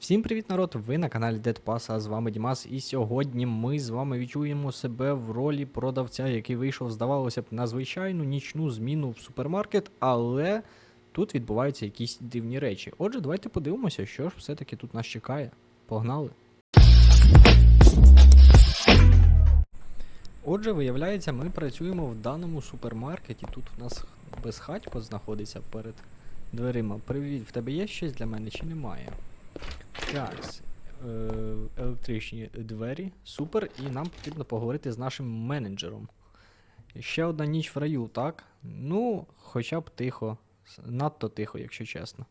Всім привіт, народ! Ви на каналі Dead Pass, а з вами Дімас. І сьогодні ми з вами відчуємо себе в ролі продавця, який вийшов, здавалося б, на звичайну нічну зміну в супермаркет, але тут відбуваються якісь дивні речі. Отже, давайте подивимося, що ж все-таки тут нас чекає. Погнали! Отже, виявляється, ми працюємо в даному супермаркеті. Тут у нас безхатько знаходиться перед дверима. Привіт, в тебе є щось для мене чи немає? Так, е, електричні двері. Супер. І нам потрібно поговорити з нашим менеджером. Ще одна ніч в раю, так? Ну, хоча б тихо. Надто тихо, якщо чесно.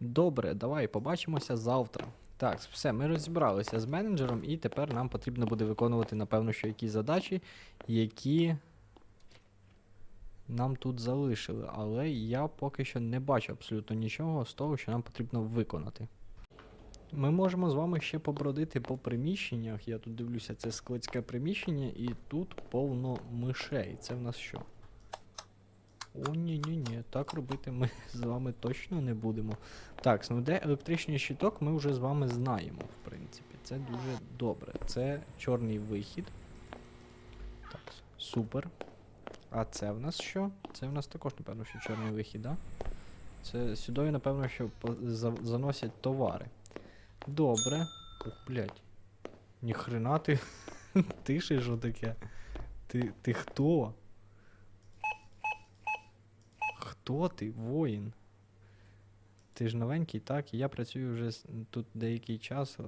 Добре, давай побачимося завтра. Так, все, ми розібралися з менеджером, і тепер нам потрібно буде виконувати, напевно, що якісь задачі, які нам тут залишили. Але я поки що не бачу абсолютно нічого з того, що нам потрібно виконати. Ми можемо з вами ще побродити по приміщеннях. Я тут дивлюся, це складське приміщення, і тут повно мишей. Це в нас що? О, ні, ні, ні, так робити ми з вами точно не будемо. Так, ну де електричний щиток, ми вже з вами знаємо, в принципі. Це дуже добре. Це чорний вихід. Так, супер. А це в нас що? Це в нас також, напевно, що чорний вихід, да? Це сюди, напевно, що заносять товари. Добре. Ух, блядь. Ніхрена ти. ти ще що таке? Ти, ти хто? Хто ти, воїн? Ти ж новенький, так? Я працюю вже тут деякий час.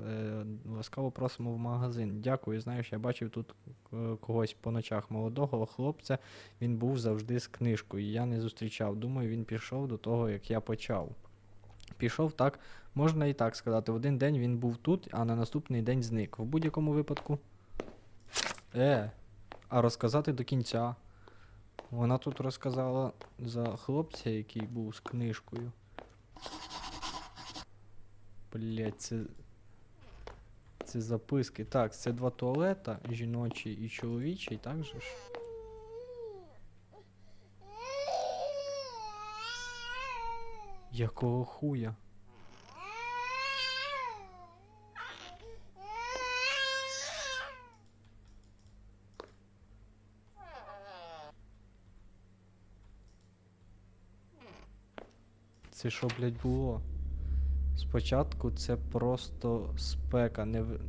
Ласкаво просимо в магазин. Дякую, знаєш, я бачив тут е, когось по ночах молодого хлопця. Він був завжди з книжкою. Я не зустрічав. Думаю, він пішов до того, як я почав. Пішов так, можна і так сказати. В один день він був тут, а на наступний день зник. В будь-якому випадку. Е, а розказати до кінця. Вона тут розказала за хлопця, який був з книжкою. Блять, це. Це записки. Так, це два туалета, жіночий і чоловічий, так же ж? Якого хуя? Це що, блядь, було? Спочатку це просто спека, не в...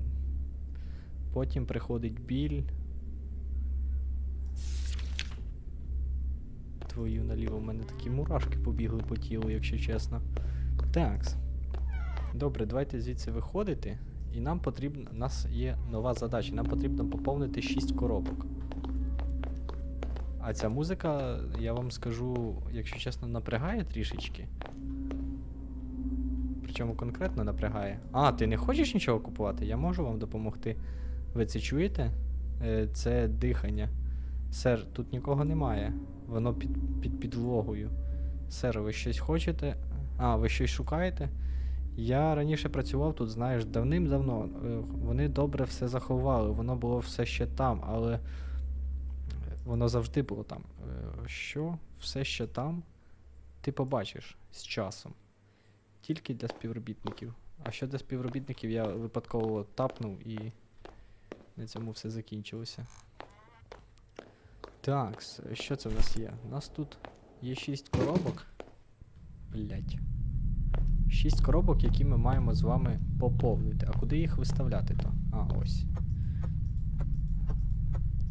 Потім приходить біль. Твою наліво, в мене такі мурашки побігли по тілу, якщо чесно. Такс. Добре, давайте звідси виходити. І нам потрібно. У нас є нова задача. Нам потрібно поповнити 6 коробок. А ця музика, я вам скажу, якщо чесно, напрягає трішечки. Причому конкретно напрягає. А, ти не хочеш нічого купувати? Я можу вам допомогти. Ви це чуєте? Е, це дихання. Сер, тут нікого немає. Воно під, під підлогою. Сер, ви щось хочете? А, ви щось шукаєте? Я раніше працював тут, знаєш, давним-давно. Е, Вони добре все заховали, воно було все ще там, але воно завжди було там. Е, Що? Все ще там? Ти побачиш з часом. Тільки для співробітників. А що для співробітників я випадково тапнув і на цьому все закінчилося. Так, що це в нас є? У нас тут є 6 коробок. Блять. 6 коробок, які ми маємо з вами поповнити. А куди їх виставляти то? А, ось.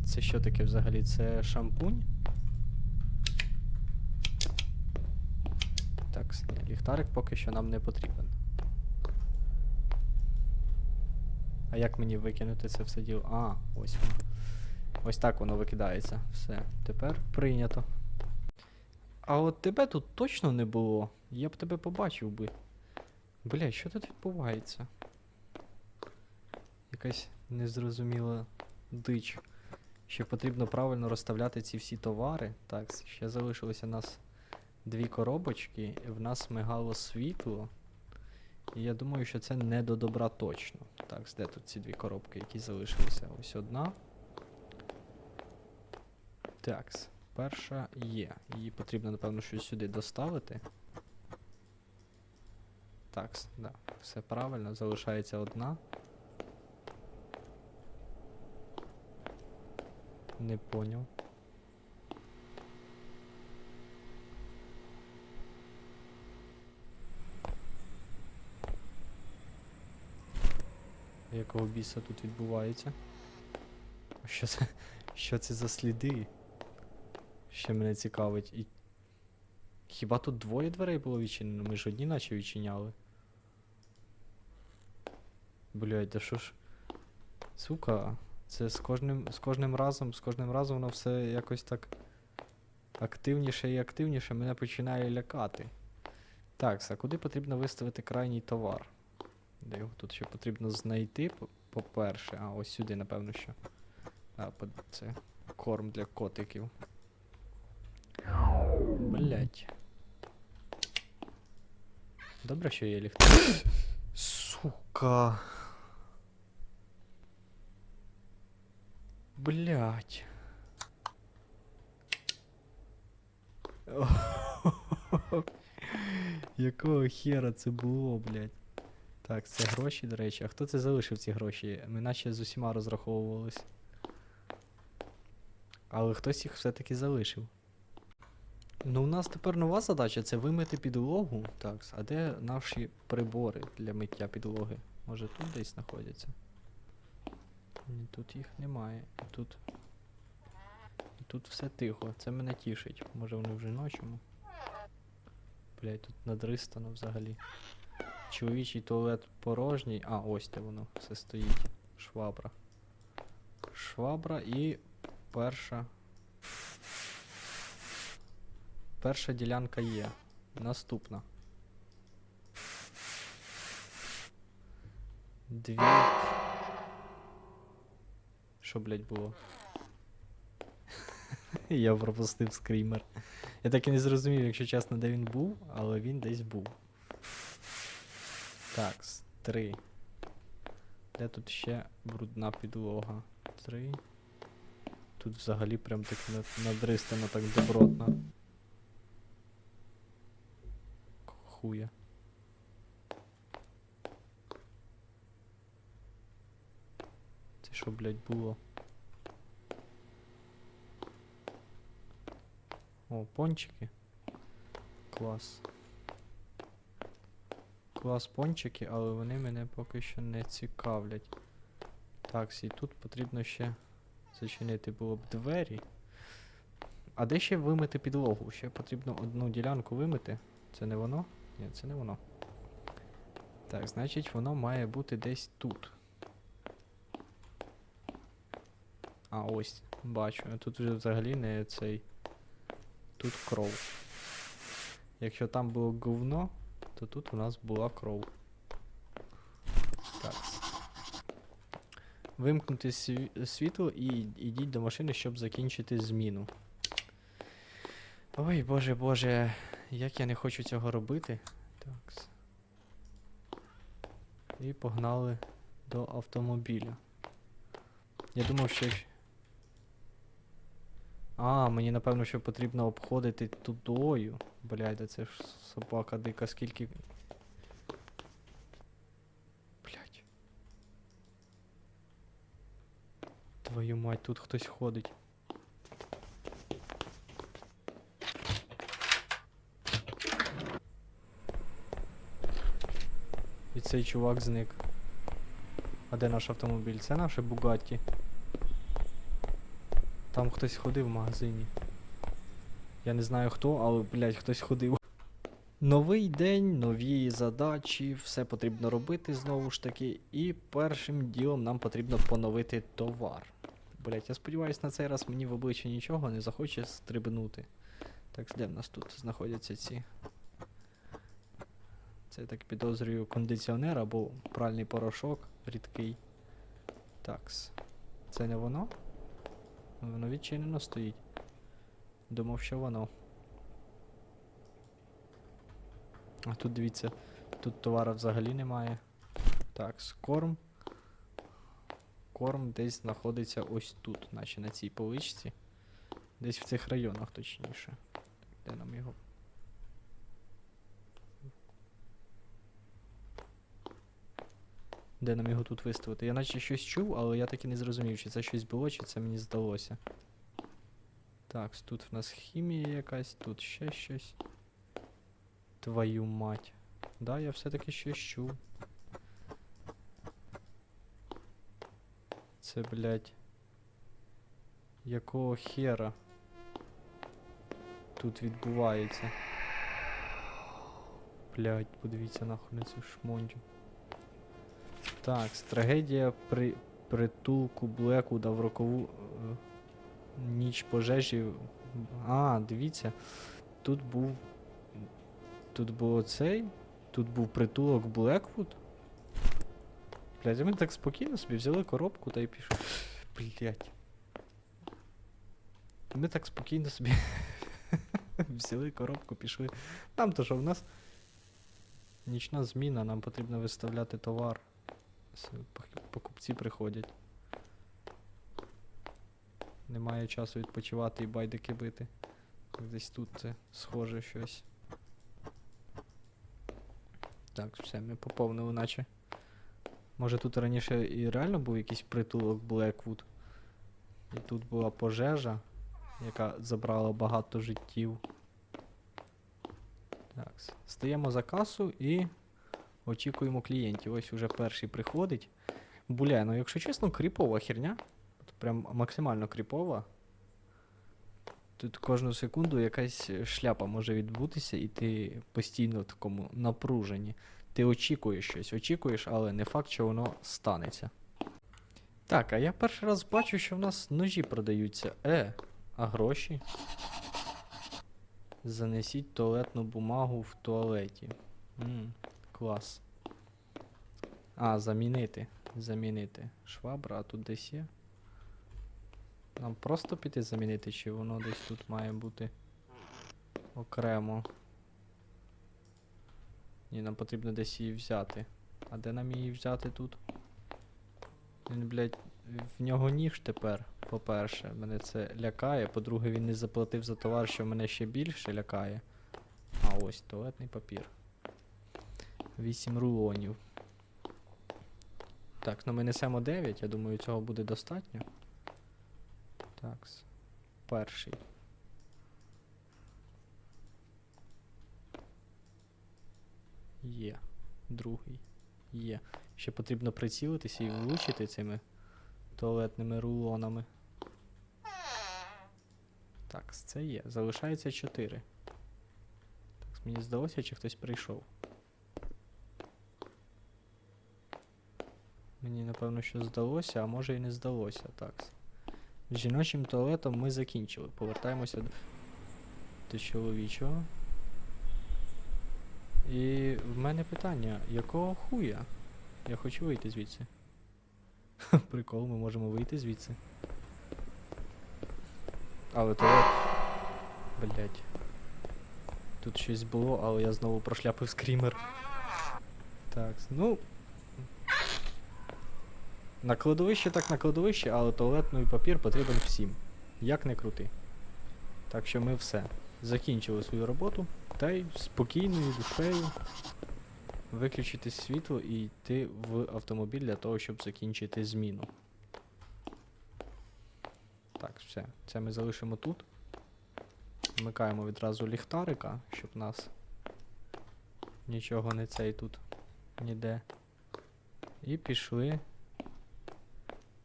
Це що таке взагалі? Це шампунь? Так, ліхтарик поки що нам не потрібен. А як мені викинути це все діло? А, ось. Ось так воно викидається. Все, тепер прийнято. А от тебе тут точно не було. Я б тебе побачив би. Бля, що тут відбувається? Якась незрозуміла дич. Ще потрібно правильно розставляти ці всі товари. Так, ще залишилося нас дві коробочки, в нас мигало світло. І я думаю, що це не до добра точно. Так, де тут ці дві коробки, які залишилися? Ось одна. Такс. Перша є. Її потрібно, напевно, щось сюди доставити. Так, да, все правильно, залишається одна. Не поняв. Якого біса тут відбувається? Що це? Що це за сліди? Ще мене цікавить. І... Хіба тут двоє дверей було відчинено? Ми ж одні наче відчиняли. Блядь, да що ж. Сука, це з кожним, з кожним разом, з кожним разом воно все якось так активніше і активніше мене починає лякати. Так, а куди потрібно виставити крайній товар? Де його тут ще потрібно знайти, по- по-перше. А, ось сюди, напевно, що. А, це корм для котиків. Блять. Добре, що є ліхтар. Сука. Блять. Якого хера це було, блять? Так, це гроші, до речі. А хто це залишив ці гроші? Ми наче з усіма розраховувались. Але хтось їх все-таки залишив. Ну, у нас тепер нова задача це вимити підлогу. Так, а де наші прибори для миття підлоги? Може тут десь знаходяться? Ні, тут їх немає. І тут. І тут все тихо. Це мене тішить. Може вони вже ночому. Блять, тут надристано взагалі. Чоловічий туалет порожній. А, ось де воно все стоїть. Швабра. Швабра і перша. Перша ділянка є. Наступна. Дві. Що, блять, було? Я пропустив скрімер. Я так і не зрозумів, якщо чесно, де він був, але він десь був. Так, три. Де тут ще брудна підлога? Три. Тут взагалі прям так над- надристано так добротно. К- Це що, блядь, було? О, пончики. Клас. Клас пончики, але вони мене поки що не цікавлять. Так, і тут потрібно ще зачинити було б двері. А де ще вимити підлогу? Ще потрібно одну ділянку вимити. Це не воно? Ні, це не воно. Так, значить воно має бути десь тут. А, ось, бачу. Тут вже взагалі не цей. Тут кров. Якщо там було говно, то тут у нас була кров. Так. Вимкнути сві- світло і йдіть до машини, щоб закінчити зміну. Ой, боже, боже, як я не хочу цього робити. Так. І погнали до автомобіля. Я думав, що. А, мені напевно, що потрібно обходити тудою. Блядь, це ж собака дика, скільки. Блядь. Твою мать, тут хтось ходить. Цей чувак зник. А де наш автомобіль? Це наше Бугатті. Там хтось ходив в магазині. Я не знаю хто, але, блядь, хтось ходив. Новий день, нові задачі, все потрібно робити знову ж таки. І першим ділом нам потрібно поновити товар. Блять, я сподіваюся, на цей раз мені в обличчя нічого не захоче стрибнути. Так, де в нас тут знаходяться ці. Це я так підозрюю кондиціонер або пральний порошок рідкий. Такс. Це не воно? Воно відчинено стоїть. Думав, що воно. А тут дивіться, тут товара взагалі немає. Так, корм. Корм десь знаходиться ось тут, наче на цій поличці. Десь в цих районах точніше. Де нам його? Де нам його тут виставити? Я наче щось чув, але я так і не зрозумів, чи це щось було, чи це мені здалося. Так, тут в нас хімія якась, тут ще щось. Твою мать. Да, я все-таки щось чув. Це, блядь. Якого хера тут відбувається? Блядь, подивіться нахуй на цю шмондю. Так, трагедія при притулку Блекуда в рокову е, ніч пожежі. А, дивіться. Тут був. Тут було цей. Тут був притулок Блеквуд. Блядь, а ми так спокійно собі взяли коробку та й пішли. Блядь. Ми так спокійно собі взяли коробку, пішли. Там то що в нас нічна зміна, нам потрібно виставляти товар. Покупці приходять. Немає часу відпочивати і байдики бити. Десь тут це схоже щось. Так, все, ми поповнили, наче. Може тут раніше і реально був якийсь притулок Блеквуд. І тут була пожежа, яка забрала багато життів. Так, стаємо за касу і очікуємо клієнтів. Ось уже перший приходить. Буля, ну якщо чесно, кріпова херня. Прям максимально кріпова. Тут кожну секунду якась шляпа може відбутися, і ти постійно в такому напруженні. Ти очікуєш щось, очікуєш, але не факт, що воно станеться. Так, а я перший раз бачу, що в нас ножі продаються. Е, а гроші? Занесіть туалетну бумагу в туалеті. М, клас. А, замінити. Замінити. Швабра, а тут десь є. Нам просто піти замінити, чи воно десь тут має бути окремо. Ні, нам потрібно десь її взяти. А де нам її взяти тут? Він, блядь, в нього ніж тепер, по-перше, мене це лякає. По-друге, він не заплатив за товар, що мене ще більше лякає. А ось туалетний папір. Вісім рулонів. Так, ну ми несемо 9, я думаю, цього буде достатньо. Так. Перший. Є. Другий. Є. Ще потрібно прицілитися і влучити цими туалетними рулонами. Так, це є. Залишається 4. Так, мені здалося, чи хтось прийшов. Мені напевно, що здалося, а може і не здалося. Так. З жіночим туалетом ми закінчили. Повертаємося до, до чоловічого. І в мене питання, якого хуя? Я хочу вийти звідси. Прикол, ми можемо вийти звідси. Але туалет. Блять. Тут щось було, але я знову прошляпив скрімер. Так, ну. На кладовище так на кладовище, але туалетний папір потрібен всім. Як не крути. Так що ми все. Закінчили свою роботу та й спокійною душею виключити світло і йти в автомобіль для того, щоб закінчити зміну. Так, все. Це ми залишимо тут. Вмикаємо відразу ліхтарика, щоб нас нічого не цей тут ніде. І пішли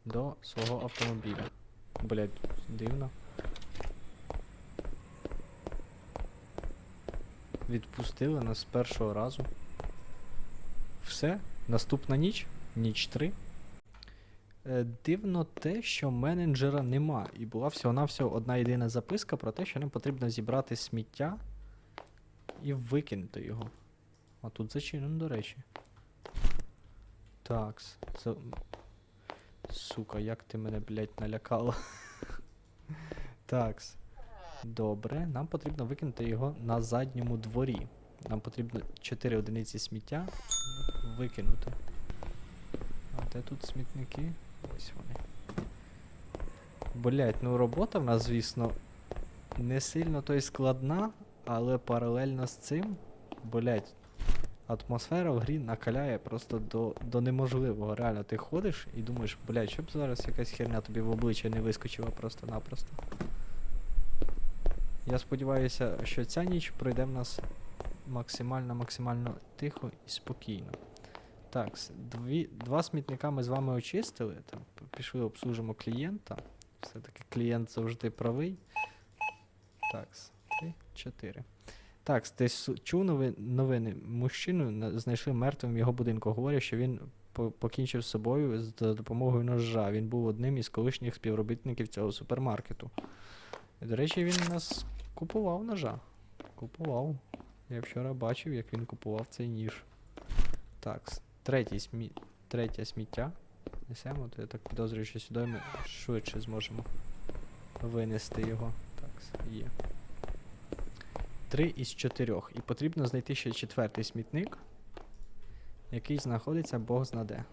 до свого автомобіля. Блять, дивно. Відпустили нас з першого разу. Все, наступна ніч, ніч 3. Е, дивно те, що менеджера нема. І була всього-навсього одна єдина записка про те, що нам потрібно зібрати сміття і викинути його. А тут зачинено, до речі. Такс. Сука, як ти мене, блядь, налякала. Такс. Добре, нам потрібно викинути його на задньому дворі. Нам потрібно 4 одиниці сміття викинути. А де тут смітники? Ось вони. Блять, ну робота в нас, звісно, не сильно то й складна, але паралельно з цим, блять. Атмосфера в грі накаляє просто до, до неможливого. Реально, ти ходиш і думаєш, блядь, щоб зараз якась херня тобі в обличчя не вискочила просто-напросто. Я сподіваюся, що ця ніч пройде в нас максимально максимально тихо і спокійно. Так, дві, два смітника ми з вами очистили. Там, пішли обслужимо клієнта. Все-таки клієнт завжди правий. Так, три, чотири. Так, ти чув нови- новини. Мужчину знайшли мертвим в його будинку. Говорять, що він покінчив з собою за допомогою ножа. Він був одним із колишніх співробітників цього супермаркету. До речі, він нас купував ножа. Купував. Я вчора бачив, як він купував цей ніж. Так, третій смі... третє сміття. Несемо, то я так підозрюю, що сюди ми швидше зможемо винести його. Так, є. Три із чотирьох. І потрібно знайти ще четвертий смітник, який знаходиться Бог знаде.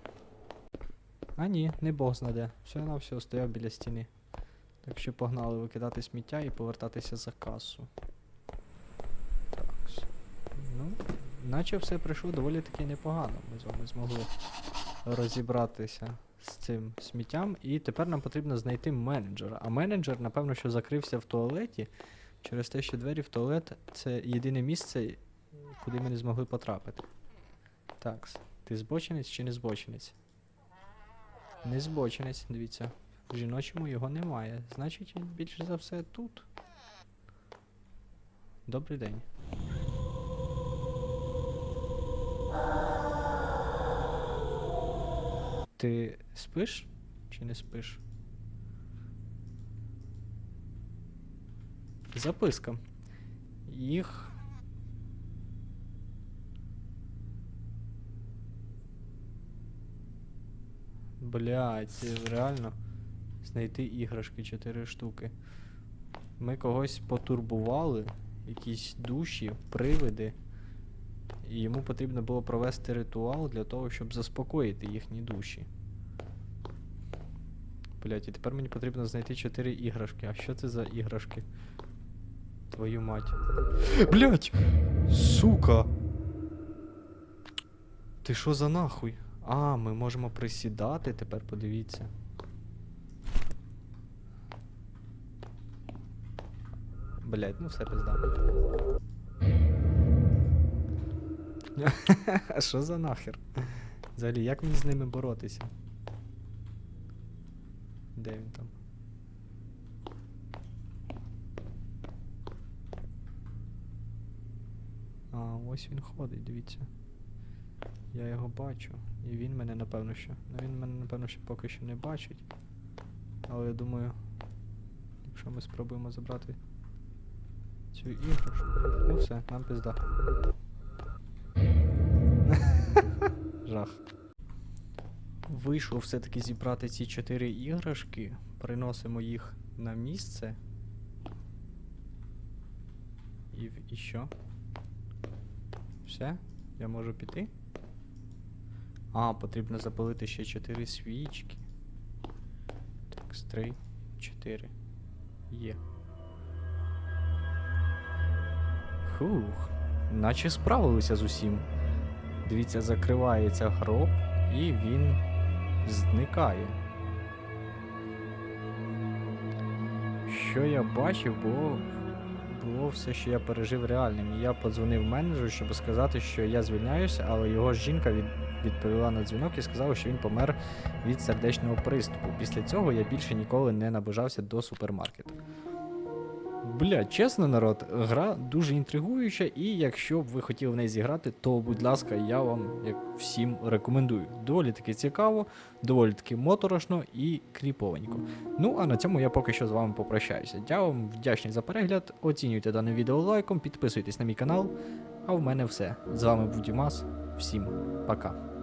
А ні, не Бог знаде. Все на все стояв біля стіни. Так що погнали викидати сміття і повертатися за касу. Так. Ну, наче все пройшло доволі таки непогано. Ми з вами змогли розібратися з цим сміттям. І тепер нам потрібно знайти менеджера. А менеджер, напевно, що закрився в туалеті через те, що двері в туалет це єдине місце, куди ми не змогли потрапити. Так, ти збочинець чи не збочинець? Не збочинець, дивіться. В жіночому його немає. Значить, він більше за все тут. Добрий день. Ти спиш чи не спиш? Записка. Їх. Блядь, це реально знайти іграшки 4 штуки. Ми когось потурбували, якісь душі, привиди. І йому потрібно було провести ритуал для того, щоб заспокоїти їхні душі. Блять, і тепер мені потрібно знайти 4 іграшки. А що це за іграшки? Твою мать. Блять! Сука! Ти що за нахуй? А, ми можемо присідати тепер, подивіться. Блять, ну все пизда. Що за нахер? Взагалі, як мені з ними боротися? Де він там? А, ось він ходить, дивіться. Я його бачу. І він мене напевно що. Ну він мене напевно що поки що не бачить. Але я думаю, якщо ми спробуємо забрати цю іграшку. Ну все, нам пізда. Жах. Вийшло все-таки зібрати ці чотири іграшки. Приносимо їх на місце. І, і що? Все? Я можу піти? А, потрібно запалити ще 4 свічки. Так, з 3, 4. Є. Фух. Наче справилися з усім. Дивіться, закривається гроб, і він зникає. Що я бачив, було, все, що я пережив реальним. І я подзвонив менеджеру, щоб сказати, що я звільняюся, але його жінка від, відповіла на дзвінок і сказала, що він помер від сердечного приступу. Після цього я більше ніколи не наближався до супермаркету. Бля, чесно, народ, гра дуже інтригуюча, і якщо б ви хотіли в неї зіграти, то, будь ласка, я вам як всім рекомендую. Доволі таки цікаво, доволі таки моторошно і кріповенько. Ну, а на цьому я поки що з вами попрощаюся. Я вам вдячний за перегляд. Оцінюйте дане відео лайком, підписуйтесь на мій канал. А в мене все. З вами був Дімас. Всім пока.